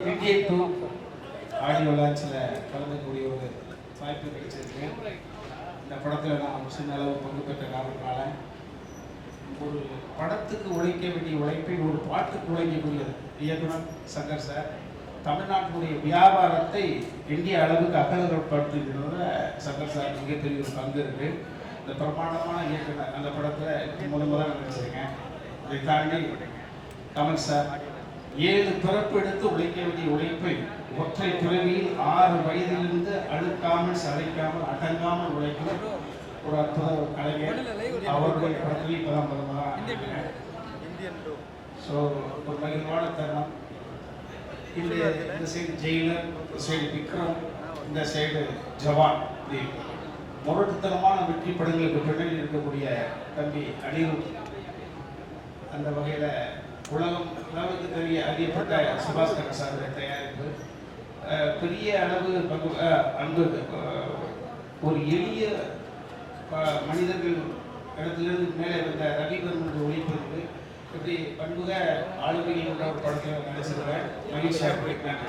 VJ two audio லான்ச்சில் கலந்துக்கூடிய ஒரு வாய்ப்பு கிடைச்சிருக்கு. இந்த படத்தில் நான் சின்ன அளவு பங்கு பெற்ற காரணத்தினால ஒரு படத்துக்கு உழைக்க வேண்டிய உழைப்பை ஒரு பாட்டுக்கு உழைக்கக்கூடியது இயக்குனர் சங்கர் சார் தமிழ்நாட்டினுடைய வியாபாரத்தை இந்திய அளவுக்கு அகலப்படுத்துகிறதுல சங்கர் சார் மிகப்பெரிய ஒரு பங்கு இருக்கு. இந்த பிரமாண்டமான இயக்குனர் அந்த படத்தில் முதல் முதல்ல நினைச்சிருக்கேன் இதை தாண்டி கமல் சார் ஏழு பிறப்பு எடுத்து உழைக்க வேண்டிய உழைப்பை ஒற்றை பிறவியில் ஆறு வயதிலிருந்து அழுக்காமல் சளைக்காமல் அடங்காமல் உழைக்கும் ஒரு அற்புத கலைஞர். அவருடைய படத்திலையும் இப்பதான் முதல்ல ஸோ ஒரு மகிழ்வான தருணம். இந்த இந்த சைடு ஜெயிலர் இந்த சைடு விக்ரம் இந்த சைடு ஜவான். முரட்டுத்தனமான வெற்றி படங்களுக்கு பின்னணி இருக்கக்கூடிய தம்பி அனிருத். அந்த வகையில் உலகம் உலகத்துக்கு தெரிய அறியப்பட்ட சுபாஷ் சாருடைய தயாரிப்பு. பெரிய அளவு பங்கு அன்பு ஒரு எளிய மனிதர்கள் இடத்திலிருந்து மேலே வந்த ரவிவர்மன் ஒளிப்பதிவு. இப்படி பண்புக ஆளுமையில் உள்ள ஒரு படத்தில் நடிச்சிருக்கிறேன் மகிழ்ச்சியாக இருக்கிறேன்